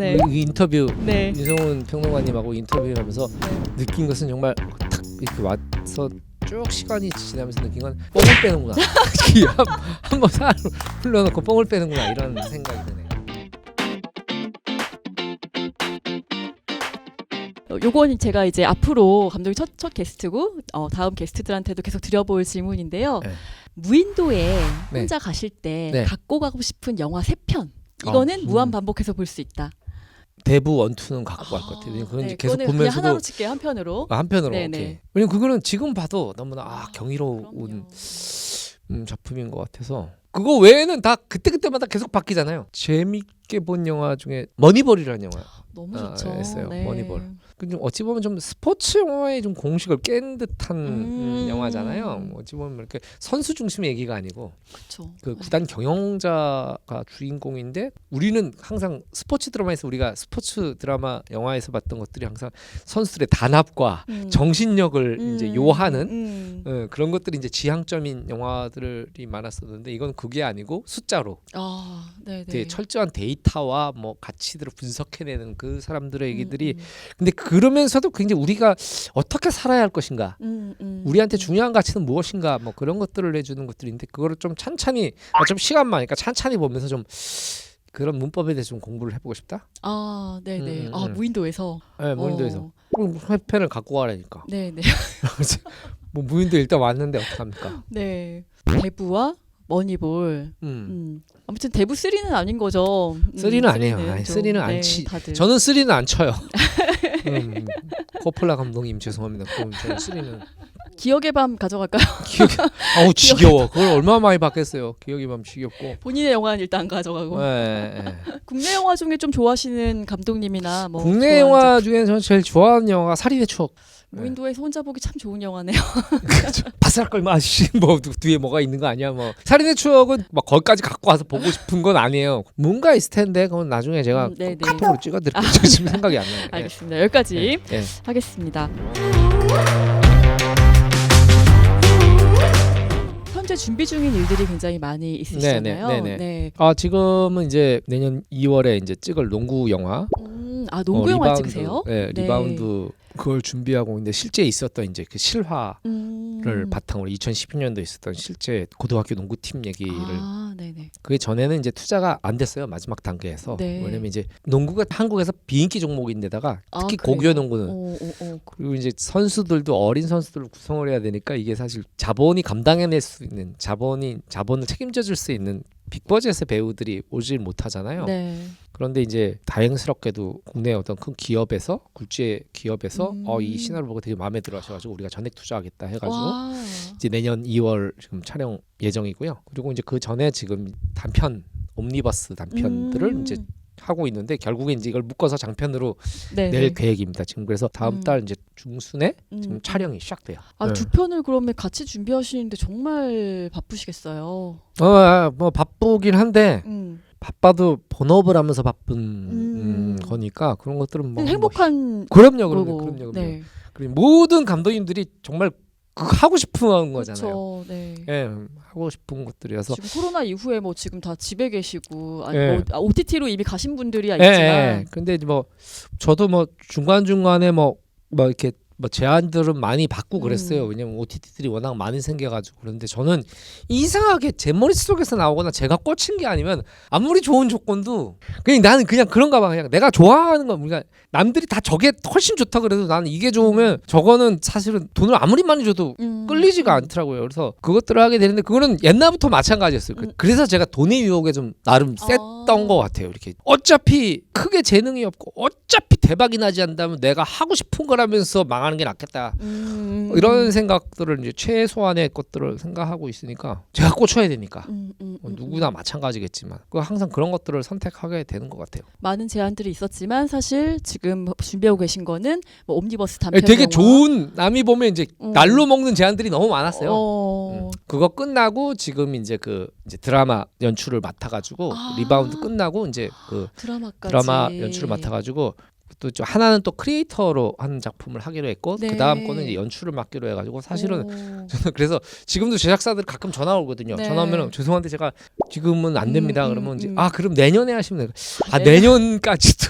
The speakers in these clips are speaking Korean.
네. 이 인터뷰 네. 이성훈 평론가님하고 인터뷰하면서 느낀 것은 정말 탁 이렇게 와서 쭉 시간이 지나면서 느낀 건 뽕을 빼는구나. 한- 한번 살 흘러놓고 뽕을 빼는구나 이런 생각이 드네요. 어, 요건 제가 이제 앞으로 감독이 첫, 첫 게스트고 어, 다음 게스트들한테도 계속 드려볼 질문인데요. 네. 무인도에 네. 혼자 가실 때 네. 갖고 가고 싶은 영화 세 편. 어, 이거는 음. 무한 반복해서 볼 수 있다. 대부 원투는 갖고 갈 것 같아요. 왜냐면 그건 네, 이제 계속 그거는 그냥 보면서도 하나로 칠게요 한 편으로. 아, 한편으로 네네. 오케이. 왜냐면 그거는 지금 봐도 너무나 아 경이로운 그럼요. 음, 작품인 것 같아서 그거 외에는 다 그때 그때마다 계속 바뀌잖아요. 재밌게 본 영화 중에 머니볼이라는 영화. 너무 아, 좋죠. 했어요. 네. 머니볼. 그좀 어찌 보면 좀 스포츠 영화의 좀 공식을 깬 듯한 음. 영화잖아요. 뭐 어찌 보면 이렇게 선수 중심의 얘기가 아니고 그렇죠. 그 구단 경영자가 주인공인데 우리는 항상 스포츠 드라마에서 우리가 스포츠 드라마 영화에서 봤던 것들이 항상 선수들의 단합과 음. 정신력을 음, 이제 요하는 음. 어, 그런 것들이 이제 지향점인 영화들이 많았었는데 이건 그게 아니고 숫자로 아, 네, 되게 네. 철저한 데이터와 뭐 가치들을 분석해내는 그 사람들의 얘기들이 음, 근데 그 러면서도 굉장히 우리가 어떻게 살아야 할 것인가 음, 음, 우리한테 음. 중요한 가치는 무엇인가 뭐 그런 것들을 내주는 것들인데 그거를 좀 찬찬히 어차피 시간 많으니까 찬찬히 보면서 좀 그런 문법에 대해서 좀 공부를 해보고 싶다. 아, 네, 네. 음, 아, 음. 무인도에서. 네, 무인도에서 어, 회펜을 갖고 가라니까. 네, 네. 뭐 무인도 일단 왔는데 어떡합니까? 네. 대부와 머니볼. 음. 음. 아무튼 대부 3는 아닌 거죠. 음, 쓰리는 아니에요. 쓰리는 좀, 쓰리는 안 네, 치- 다들. 저는 쓰리는 안 쳐요. 음, 코폴라 감독님 죄송합니다. 그럼 저는 쓰리는 기억의 밤 가져갈까요? 기억이 아우 지겨워. 그걸 얼마나 많이 봤겠어요. 기억이 맘 지겹고. 본인의 영화는 일단 안 가져가고. 네, 네. 국내 영화 중에 좀 좋아하시는 감독님이나 뭐 국내 좋아하는 영화 중에 저는 제일 좋아하는 영화가 살인의 추억. 작품. 무인도에서 혼자 보기 참 좋은 영화네요. 바스락거리면 아씨 뭐 뒤- 뒤에 뭐가 있는 거 아니야 뭐 살인의 추억은 막 거기까지 갖고 와서 보고 싶은 건 아니에요 뭔가 있을 텐데 그건 나중에 제가 음, 네 네. 카톡으로 찍어드릴게요 지금 생각이 안 나요 예. 알겠습니다. 여기까지 예, 예. 하겠습니다. 준비 중인 일들이 굉장히 많이 있으시잖아요. 네네, 네네. 네. 아 지금은 이제 내년 2월에 이제 찍을 농구 영화 음, 아 농구 어, 영화 리바운드, 찍으세요? 네, 네. 리바운드 그걸 준비하고 있는데 실제 있었던 이제 그 실화 를 음. 바탕으로 2012년도에 있었던 실제 고등학교 농구팀 얘기를 아. 그 전에는 이제 투자가 안 됐어요 마지막 단계에서 네. 왜냐면 이제 농구가 한국에서 비인기 종목인데다가 아, 특히 그래요? 고교 농구는 오, 오, 오. 그리고 이제 선수들도 어린 선수들을 구성을 해야 되니까 이게 사실 자본이 감당해낼 수 있는 자본이 자본을 책임져 줄 수 있는 빅버젯의 배우들이 오질 못하잖아요. 네. 그런데 이제 다행스럽게도 국내 어떤 큰 기업에서 굴지의 기업에서 음. 어이 시나리오 보고 되게 마음에 들어 하셔가지고 우리가 전액 투자하겠다 해가지고 와. 이제 내년 2월 지금 촬영 예정이고요. 그리고 이제 그 전에 지금 단편 옴니버스 단편들을 음. 이제 하고 있는데 결국에 이제 이걸 묶어서 장편으로 네, 낼 네. 계획입니다. 지금 그래서 다음 음. 달 이제 중순에 지금 음. 촬영이 시작돼요. 아, 네. 두 편을 그러면 같이 준비하시는데 정말 바쁘시겠어요. 어, 아, 뭐 바쁘긴 한데 음. 바빠도 본업을 하면서 바쁜 음. 음, 거니까 그런 것들은 뭐 행복한 뭐, 그럼요, 그럼요, 거고. 그럼요, 그럼요. 네. 그리고 모든 감독님들이 정말 그 하고 싶은 거잖아요. 그렇죠. 네. 예, 하고 싶은 것들이어서 지금 코로나 이후에 뭐 지금 다 집에 계시고 아니 예. 뭐 아, OTT로 이미 가신 분들이 예, 있지만 예. 근데 이제 뭐 저도 뭐 중간 중간에 뭐 뭐 이렇게 뭐 제안들은 많이 받고 음. 그랬어요. 왜냐면 OTT들이 워낙 많이 생겨가지고 그런데 저는 이상하게 제 머릿속에서 나오거나 제가 꽂힌 게 아니면 아무리 좋은 조건도 그냥 나는 그냥 그런가 봐. 그냥 내가 좋아하는 거 그러니까 남들이 다 저게 훨씬 좋다 그래도 나는 이게 좋으면 저거는 사실은 돈을 아무리 많이 줘도 음. 끌리지가 않더라고요. 그래서 그것들을 하게 되는데 그거는 옛날부터 마찬가지였어요. 그- 음. 그래서 제가 돈의 유혹에 좀 나름 아. 셌던 것 같아요. 이렇게 어차피 크게 재능이 없고 어차피 대박이 나지 않다면 내가 하고 싶은 거라면서 망하는 게 낫겠다. 음. 이런 생각들을 이제 최소한의 것들을 생각하고 있으니까 제가 꽂혀야 되니까. 음, 음, 뭐 음, 누구나 음. 마찬가지겠지만 그 항상 그런 것들을 선택하게 되는 것 같아요. 많은 제안들이 있었지만 사실 지금 준비하고 계신 거는 뭐 옴니버스 단편 예, 되게 영화. 좋은 남이 보면 이제 음. 날로 먹는 제안들이 너무 많았어요. 어. 음. 그거 끝나고 지금 이제 그 이제 드라마 연출을 맡아가지고 아. 리바운드 끝나고 이제 그 드라마까지 드라마 연출을 맡아가지고 또저 하나는 또 크리에이터로 하는 작품을 하기로 했고 네. 그 다음 거는 이제 연출을 맡기로 해가지고 사실은 오. 저는 그래서 지금도 제작사들 가끔 전화 오거든요. 네. 전화 오면 죄송한데 제가 지금은 안 됩니다. 음, 그러면 음, 이제 음. 아 그럼 내년에 하시면 돼요. 아 네. 내년까지도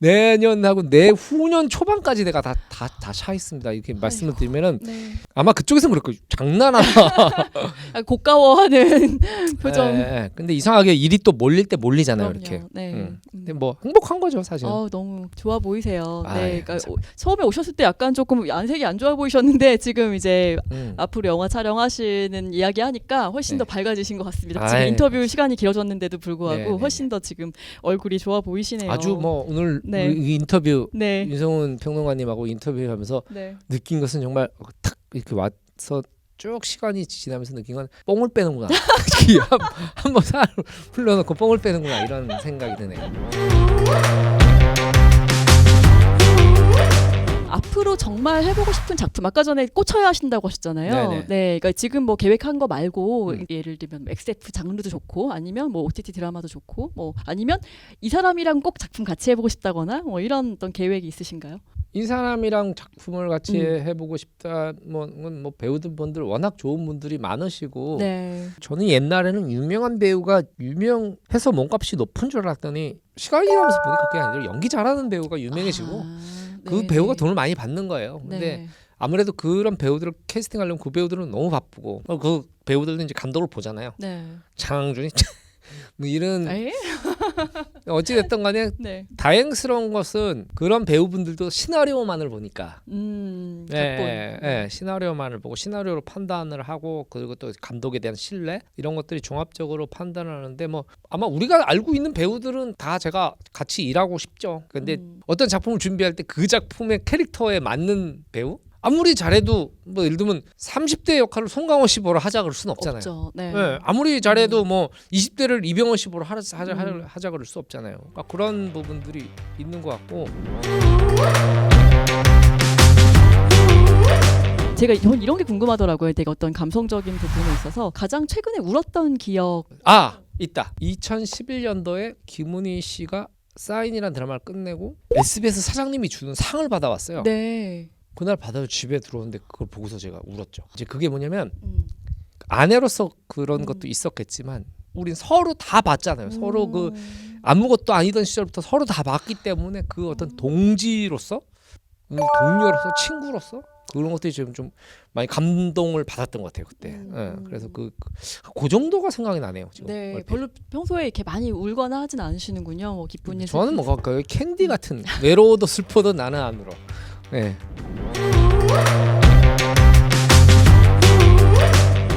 내년하고 내후년 초반까지 내가 다 다 다 차 있습니다. 이렇게 말씀을 드리면은 네. 아마 그쪽에서는 그럴 거예요. 장난하나. 아, 고가워하는 표정. 예, 예. 근데 이상하게 일이 또 몰릴 때 몰리잖아요. 그럼요. 이렇게. 네. 음. 음. 근데 뭐 행복한 거죠 사실. 은 어, 너무 좋아 보이세요. 아이, 네, 그러니까 감사합니다. 오- 처음에 오셨을 때 약간 조금 안색이 안 좋아 보이셨는데 지금 이제 음. 앞으로 영화 촬영하시는 이야기 하니까 훨씬 더 네. 밝아지신 것 같습니다. 지금 아이, 인터뷰 시간이 길어졌는데도 불구하고 네, 네, 훨씬 더 지금 얼굴이 좋아 보이시네요. 아주 뭐 오늘 네. 이 인터뷰 네. 윤성훈 평론가님하고 인터뷰하면서 네. 느낀 것은 정말 탁 이렇게 와서 쭉 시간이 지나면서 느낀 건 뽕을 빼는구나. 한- 한번 살 흘러놓고 뽕을 빼는구나 이런 생각이 드네요. 앞으로 정말 해보고 싶은 작품 아까 전에 꽂혀야 하신다고 하셨잖아요. 네네. 네, 그러니까 지금 뭐 계획한 거 말고 음. 예를 들면 뭐 SF 장르도 좋고 아니면 뭐 OTT 드라마도 좋고 뭐 아니면 이 사람이랑 꼭 작품 같이 해보고 싶다거나 뭐 이런 어떤 계획이 있으신가요? 이 사람이랑 작품을 같이 음. 해보고 싶다. 뭐, 뭐 배우들 분들 워낙 좋은 분들이 많으시고 네. 저는 옛날에는 유명한 배우가 유명해서 몸값이 높은 줄 알았더니 시간이 지나면서 보니까 그게 아니라 연기 잘하는 배우가 유명해지고 아, 그 네네. 배우가 돈을 많이 받는 거예요. 근데 네. 아무래도 그런 배우들을 캐스팅하려면 그 배우들은 너무 바쁘고 어, 그 배우들도 이제 감독을 보잖아요. 네. 장준이 뭐 이런 에? 어찌 됐든 간에 네. 다행스러운 것은 그런 배우분들도 시나리오만을 보니까 음. 예. 예, 예, 시나리오만을 보고 시나리오로 판단을 하고 그리고 또 감독에 대한 신뢰 이런 것들이 종합적으로 판단을 하는데 뭐 아마 우리가 알고 있는 배우들은 다 제가 같이 일하고 싶죠. 근데 음. 어떤 작품을 준비할 때 그 작품의 캐릭터에 맞는 배우 아무리 잘해도 뭐 예를 들면 30대 역할을 송강호 씨 보러 하자 그럴 수는 없잖아요. 없죠. 네. 예, 아무리 잘해도 뭐 20대를 이병헌 씨 보러 하자 하자, 음. 하자 그럴 수 없잖아요. 그러니까 그런 부분들이 있는 것 같고 제가 전 이런 게 궁금하더라고요. 되게 어떤 감성적인 부분에 있어서 가장 최근에 울었던 기억. 아 있다. 2011년도에 김은희 씨가 사인이라는 드라마를 끝내고 SBS 사장님이 주는 상을 받아왔어요. 네. 그날 받아서 집에 들어오는데 그걸 보고서 제가 울었죠. 이제 그게 뭐냐면 음. 아내로서 그런 음. 것도 있었겠지만 우린 서로 다 봤잖아요. 서로 그 음. 아무것도 아니던 시절부터 서로 다 봤기 때문에 그 어떤 동지로서 그 동료로서 친구로서 그런 것들이 좀, 좀 많이 감동을 받았던 것 같아요 그때. 음. 예, 그래서 그, 그, 그 정도가 생각이 나네요 지금. 네, 얼핏. 별로 평소에 이렇게 많이 울거나 하진 않으시는군요. 뭐 기쁜 일. 저는 뭐가 그 캔디 같은 외로워도 슬퍼도 나는 안으로. 네.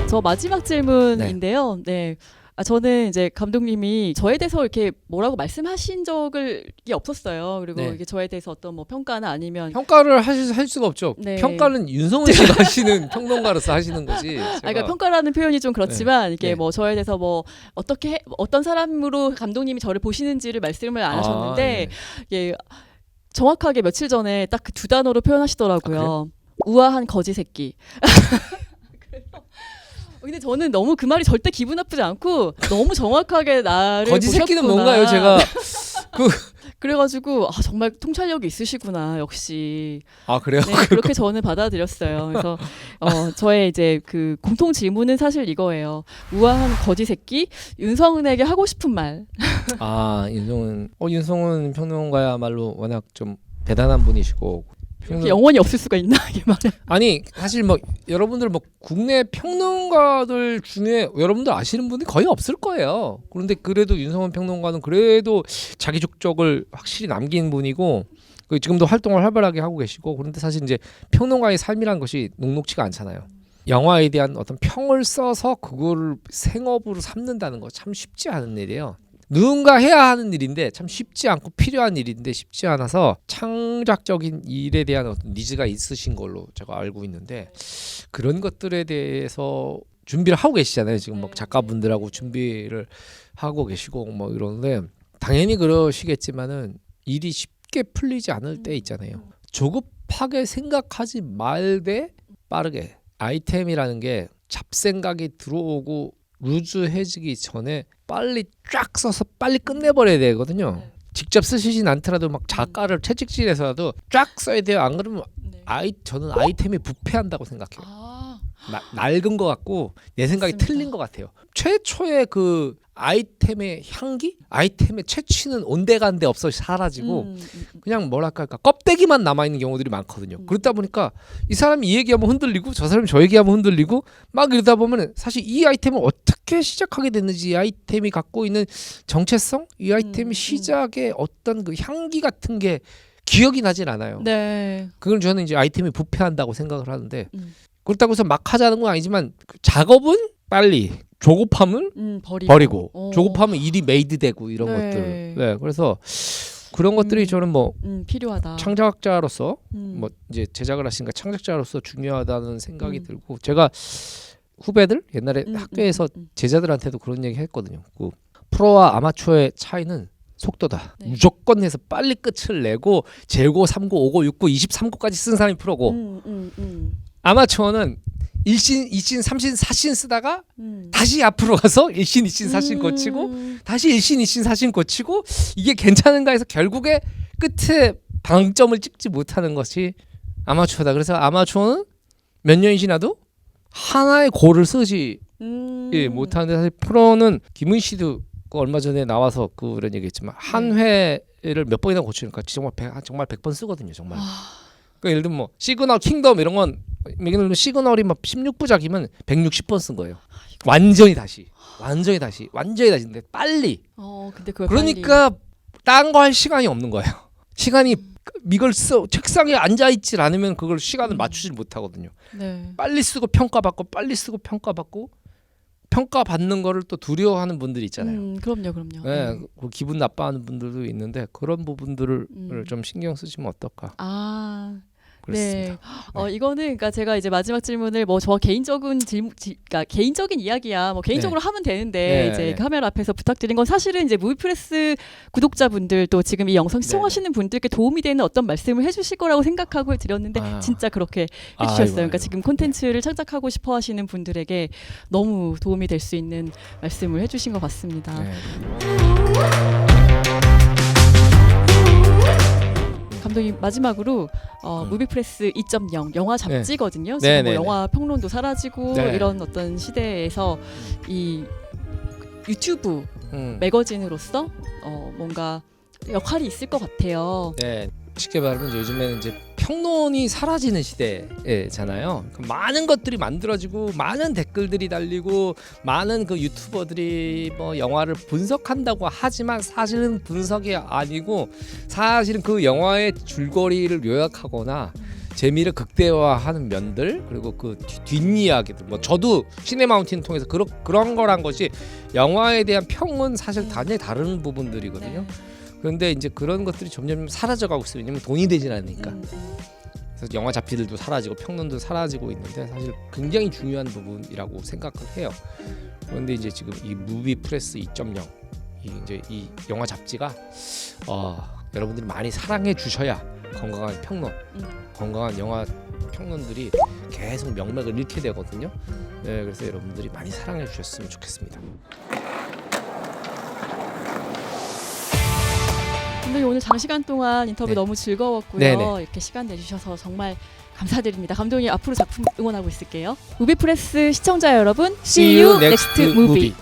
저 마지막 질문인데요. 네. 아, 저는 이제 감독님이 저에 대해서 이렇게 뭐라고 말씀하신 적을 게 없었어요. 그리고 네. 이게 저에 대해서 어떤 뭐 평가나 아니면 평가를 하실 할 수가 없죠. 네. 평가는 윤성훈 씨가 하시는 평론가로서 하시는 거지. 아, 그러니까 평가라는 표현이 좀 그렇지만 이게 네. 뭐 저에 대해서 뭐 어떻게 해- 어떤 사람으로 감독님이 저를 보시는지를 말씀을 안 아, 하셨는데 네. 이게 정확하게 며칠 전에 딱 그 두 단어로 표현하시더라고요. 우아한 거지 새끼. 그래서 근데 저는 너무 그 말이 절대 기분 나쁘지 않고 너무 정확하게 나를 거지 새끼는 보셨구나. 뭔가요? 제가 그래가지고 아 정말 통찰력이 있으시구나 역시 아 그래요? 네, 그렇게 저는 받아들였어요. 그래서 어, 저의 이제 그 공통 질문은 사실 이거예요. 우아한 거지 새끼 윤성은에게 하고 싶은 말. 아 윤성훈 어 윤성훈 평론가야말로 워낙 좀 대단한 분이시고 평론- 영원히 없을 수가 있나 이게 말을. 아니 사실 뭐 여러분들 뭐 국내 평론가들 중에 여러분들 아시는 분이 거의 없을 거예요. 그런데 그래도 윤성훈 평론가는 그래도 자기 족적을 확실히 남긴 분이고 그 지금도 활동을 활발하게 하고 계시고 그런데 사실 이제 평론가의 삶이란 것이 녹록치가 않잖아요. 영화에 대한 어떤 평을 써서 그거를 생업으로 삼는다는 거 참 쉽지 않은 일이에요. 누군가 해야 하는 일인데 참 쉽지 않고 필요한 일인데 쉽지 않아서 창작적인 일에 대한 어떤 니즈가 있으신 걸로 제가 알고 있는데 그런 것들에 대해서 준비를 하고 계시잖아요. 지금 막 네. 작가분들하고 준비를 하고 계시고 뭐 이러는데 당연히 그러시겠지만은 일이 쉽게 풀리지 않을 때 있잖아요. 조급하게 생각하지 말되 빠르게 아이템이라는 게 잡생각이 들어오고 루즈해지기 전에 빨리 쫙 써서 빨리 끝내버려야 되거든요. 직접 쓰시진 않더라도 막 작가를 채찍질해서라도 쫙 써야 돼요. 안 그러면 네. 아이 저는 아이템이 부패한다고 생각해요. 아, 나, 낡은 것 같고 내 생각이 맞습니다. 틀린 것 같아요. 최초의 그 아이템의 향기, 아이템의 채취는 온데간데 없어 사라지고 음, 음, 음. 그냥 뭐랄까 그러니까 껍데기만 남아 있는 경우들이 많거든요. 음. 그렇다 보니까 이 사람이 이 얘기하면 흔들리고 저 사람이 저 얘기하면 흔들리고 막 이러다 보면 사실 이 아이템을 어떻게 시작하게 됐는지 이 아이템이 갖고 있는 정체성, 이 아이템이 음, 음. 시작의 어떤 그 향기 같은 게 기억이 나질 않아요. 네. 그걸 저는 이제 아이템이 부패한다고 생각을 하는데 음. 그렇다고 해서 막 하자는 건 아니지만 그 작업은 빨리 조급함은 음, 버리고. 버리고 어. 조급하면 일이 메이드 되고 이런 네. 것들 네 그래서 그런 것들이 음. 저는 뭐 음, 필요하다. 창작자로서 음. 뭐 이제 제작을 하시니까 창작자로서 중요하다는 생각이 음. 들고 제가 후배들 옛날에 음, 학교에서 음, 음, 제자들한테도 그런 얘기 했거든요. 그 프로와 아마추어의 차이는 속도다. 네. 무조건 해서 빨리 끝을 내고 재고 3고 5고 6고 23고까지 쓴 사람이 프로고 음, 음, 음, 아마추어는 1신, 2신, 3신, 4신 쓰다가 음. 다시 앞으로 가서 1신, 2신, 4신 고치고 음. 다시 1신, 2신, 4신 고치고 이게 괜찮은가 해서 결국에 끝에 방점을 찍지 못하는 것이 아마추어다. 그래서 아마추어는 몇 년이 지나도 하나의 골을 쓰지 음. 예, 못하는데 사실 프로는 김은 씨도 그 얼마 전에 나와서 그런 얘기했지만 한 회를 몇 번이나 고치니까 정말 백, 정말 100번 쓰거든요. 정말. 아, 그러니까 예를 들면 뭐 시그널 킹덤 이런 건 예를 들면 시그널이 막 16부작이면 160번 쓴 거예요. 완전히 다시. 완전히 다시. 완전히 다시. 근데 빨리. 어, 근데 그걸 그러니까 딴 거 할 시간이 없는 거예요. 시간이 이걸 써 책상에 앉아 있질 않으면 그걸 시간을 음. 맞추질 못하거든요. 네. 빨리 쓰고 평가받고 빨리 쓰고 평가받고 평가받는 거를 또 두려워하는 분들이 있잖아요. 음, 그럼요, 그럼요. 네, 음. 그 기분 나빠하는 분들도 있는데 그런 부분들을 음. 좀 신경 쓰시면 어떨까 아, 그렇습니다. 네. 어 이거는 그러니까 제가 이제 마지막 질문을 뭐 저 개인적인 질문, 지, 그러니까 개인적인 이야기야. 뭐 개인적으로 하면 되는데 네, 이제 네. 카메라 앞에서 부탁드린 건 사실은 이제 무비프레스 구독자분들 또 지금 이 영상 시청하시는 분들께 도움이 되는 어떤 말씀을 해주실 거라고 생각하고 드렸는데 아. 진짜 그렇게 아이고, 해주셨어요. 그러니까 아이고. 지금 콘텐츠를 창작하고 싶어하시는 분들에게 너무 도움이 될 수 있는 말씀을 해주신 것 같습니다. 네. 감독님 마지막으로 어, 음. 무비프레스 2.0 영화 잡지거든요. 네, 지금 뭐 네, 영화 평론도 사라지고 네. 이런 어떤 시대에서 이 유튜브 음. 매거진으로서 어, 뭔가 역할이 있을 것 같아요. 네. 쉽게 말하면 요즘에는 이제 평론이 사라지는 시대잖아요. 그 많은 것들이 만들어지고 많은 댓글들이 달리고 많은 그 유튜버들이 뭐 영화를 분석한다고 하지만 사실은 분석이 아니고 사실은 그 영화의 줄거리를 요약하거나 재미를 극대화하는 면들 그리고 그 뒤- 뒷이야기들 뭐 저도 시네 마운틴 통해서 그런 그런 거란 것이 영화에 대한 평은 사실 단히 다른 부분들이거든요. 그런데 이제 그런 것들이 점점 사라져가고 있어요. 왜냐면 돈이 되진 않으니까. 음, 음. 그래서 영화 잡지들도 사라지고 평론도 사라지고 있는데 사실 굉장히 중요한 부분이라고 생각을 해요. 그런데 이제 지금 이 무비 프레스 2.0 이 이제 이 영화 잡지가 어, 여러분들이 많이 사랑해 주셔야 건강한 평론, 음. 건강한 영화 평론들이 계속 명맥을 잃게 되거든요. 네, 그래서 여러분들이 많이 사랑해 주셨으면 좋겠습니다. 감독님 오늘 장시간 동안 인터뷰 네. 너무 즐거웠고요. 네네. 이렇게 시간 내주셔서 정말 감사드립니다. 감독님 앞으로 작품 응원하고 있을게요. 무비프레스 시청자 여러분, see you next movie.